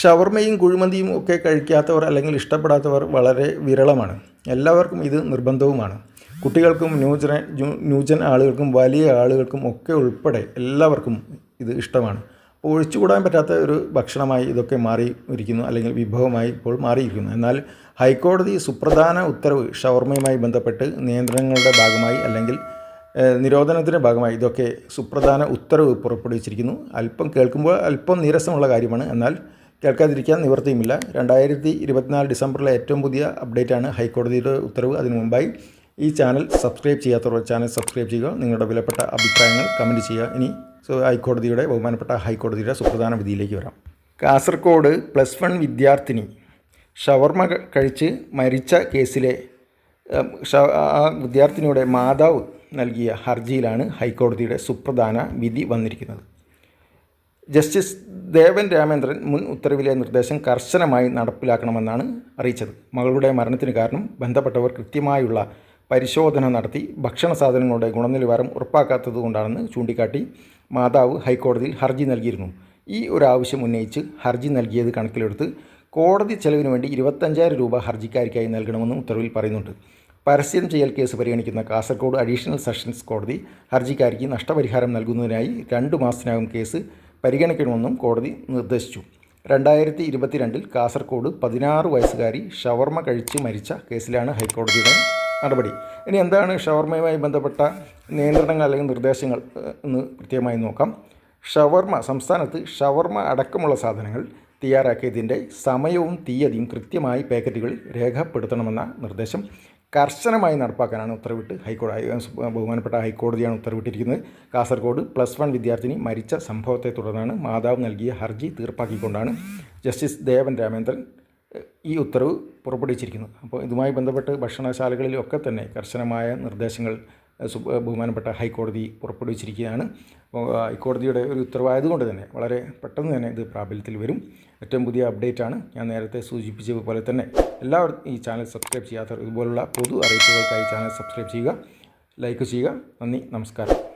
ഷവർമയും കുഴിമന്തിയും ഒക്കെ കഴിക്കാത്തവർ അല്ലെങ്കിൽ ഇഷ്ടപ്പെടാത്തവർ വളരെ വിരളമാണ്. എല്ലാവർക്കും ഇത് നിർബന്ധവുമാണ്. കുട്ടികൾക്കും ന്യൂജന ന്യൂജൻ ആളുകൾക്കും വലിയ ആളുകൾക്കും ഒക്കെ ഉൾപ്പെടെ എല്ലാവർക്കും ഇത് ഇഷ്ടമാണ്. അപ്പോൾ ഒഴിച്ചുകൂടാൻ പറ്റാത്ത ഒരു ഭക്ഷണമായി ഇതൊക്കെ മാറി ഇരിക്കുന്നു അല്ലെങ്കിൽ വിഭവമായി ഇപ്പോൾ മാറിയിരിക്കുന്നു. എന്നാൽ ഹൈക്കോടതി സുപ്രധാന ഉത്തരവ് ഷവർമയുമായി ബന്ധപ്പെട്ട് നിയന്ത്രണങ്ങളുടെ ഭാഗമായി അല്ലെങ്കിൽ നിരോധനത്തിന്റെ ഭാഗമായി ഇതൊക്കെ സുപ്രധാന ഉത്തരവ് പുറപ്പെടുവിച്ചിരിക്കുന്നു. അല്പം കേൾക്കുമ്പോൾ അല്പം നീരസമുള്ള കാര്യമാണ്. എന്നാൽ കേൾക്കാതിരിക്കാൻ നിവൃത്തിയുമില്ല. രണ്ടായിരത്തി ഇരുപത്തിനാല് ഡിസംബറിലെ ഏറ്റവും പുതിയ അപ്ഡേറ്റാണ് ഹൈക്കോടതിയുടെ ഉത്തരവ്. അതിനു മുമ്പായി ഈ ചാനൽ സബ്സ്ക്രൈബ് ചെയ്യാത്തവർ ചാനൽ സബ്സ്ക്രൈബ് ചെയ്യുക. നിങ്ങളുടെ വിലപ്പെട്ട അഭിപ്രായങ്ങൾ കമന്റ് ചെയ്യുക. ഇനി ഹൈക്കോടതിയുടെ ബഹുമാനപ്പെട്ട ഹൈക്കോടതിയുടെ സുപ്രധാന വിധിയിലേക്ക് വരാം. കാസർഗോഡ് പ്ലസ് വൺ വിദ്യാർത്ഥിനി ഷവർമ കഴിച്ച് മരിച്ച കേസിലെ ആ വിദ്യാർത്ഥിനിയുടെ മാതാവ് നൽകിയ ഹർജിയിലാണ് ഹൈക്കോടതിയുടെ സുപ്രധാന വിധി വന്നിരിക്കുന്നത്. ജസ്റ്റിസ് ദേവൻ രാമേന്ദ്രൻ മുൻ ഉത്തരവിലെ നിർദ്ദേശം കർശനമായി നടപ്പിലാക്കണമെന്നാണ് അറിയിച്ചത്. മകളുടെ മരണത്തിന് കാരണം ബന്ധപ്പെട്ടവർ കൃത്യമായുള്ള പരിശോധന നടത്തി ഭക്ഷണ സാധനങ്ങളുടെ ഗുണനിലവാരം ഉറപ്പാക്കാത്തതുകൊണ്ടാണെന്ന് ചൂണ്ടിക്കാട്ടി മാതാവ് ഹൈക്കോടതിയിൽ ഹർജി നൽകിയിരുന്നു. ഈ ഒരു ആവശ്യം ഉന്നയിച്ച് ഹർജി നൽകിയത് കണക്കിലെടുത്ത് കോടതി ചെലവിന് വേണ്ടി ഇരുപത്തഞ്ചായിരം രൂപ ഹർജിക്കാരിക്കായി നൽകണമെന്നും ഉത്തരവിൽ പറയുന്നുണ്ട്. പരസ്യം ചെയ്യൽ കേസ് പരിഗണിക്കുന്ന കാസർഗോഡ് അഡീഷണൽ സെഷൻസ് കോടതി ഹർജിക്കാരിക്ക് നഷ്ടപരിഹാരം നൽകുന്നതിനായി രണ്ട് മാസത്തിനകം കേസ് പരിഗണിക്കണമെന്നും കോടതി നിർദ്ദേശിച്ചു. രണ്ടായിരത്തി ഇരുപത്തിരണ്ടിൽ കാസർഗോഡ് പതിനാറ് വയസ്സുകാരി ഷവർമ കഴിച്ച് മരിച്ച കേസിലാണ് ഹൈക്കോടതിയുടെ നടപടി. ഇനി എന്താണ് ഷവർമയുമായി ബന്ധപ്പെട്ട നിയന്ത്രണങ്ങൾ അല്ലെങ്കിൽ നിർദ്ദേശങ്ങൾ എന്ന് കൃത്യമായി നോക്കാം. ഷവർമ സംസ്ഥാനത്ത് ഷവർമ അടക്കമുള്ള സാധനങ്ങൾ തയ്യാറാക്കിയതിന്റെ സമയവും തീയതിയും കൃത്യമായി പാക്കറ്റുകളിൽ രേഖപ്പെടുത്തണമെന്ന നിർദ്ദേശം കർശനമായി നടപ്പാക്കാനാണ് ഉത്തരവിട്ട് ഹൈക്കോടതി ബഹുമാനപ്പെട്ട ഹൈക്കോടതിയാണ് ഉത്തരവിട്ടിരിക്കുന്നത്. കാസർഗോഡ് പ്ലസ് വൺ വിദ്യാർത്ഥിനി മരിച്ച സംഭവത്തെ തുടർന്നാണ് മാതാവ് നൽകിയ ഹർജി തീർപ്പാക്കിക്കൊണ്ടാണ് ജസ്റ്റിസ് ദേവൻ രാമേന്ദ്രൻ ഈ ഉത്തരവ് പുറപ്പെടുവിച്ചിരിക്കുന്നത്. അപ്പോൾ ഇതുമായി ബന്ധപ്പെട്ട് ഭക്ഷണശാലകളിലൊക്കെ തന്നെ കർശനമായ നിർദ്ദേശങ്ങൾ ബഹുമാനപ്പെട്ട ഹൈക്കോടതി പുറപ്പെടുവിച്ചിരിക്കുകയാണ്. ഹൈക്കോടതിയുടെ ഒരു ഉത്തരവായതുകൊണ്ട് തന്നെ വളരെ പെട്ടെന്ന് തന്നെ ഇത് പ്രാബല്യത്തിൽ വരും. ഏറ്റവും പുതിയ അപ്ഡേറ്റാണ്. ഞാൻ നേരത്തെ സൂചിപ്പിച്ചതുപോലെ തന്നെ എല്ലാവരും ഈ ചാനൽ സബ്സ്ക്രൈബ് ചെയ്യാത്തവർ ഇതുപോലുള്ള പൊതു അറിയിപ്പുകൾക്കായി ചാനൽ സബ്സ്ക്രൈബ് ചെയ്യുക ലൈക്ക് ചെയ്യുക. നന്ദി നമസ്കാരം.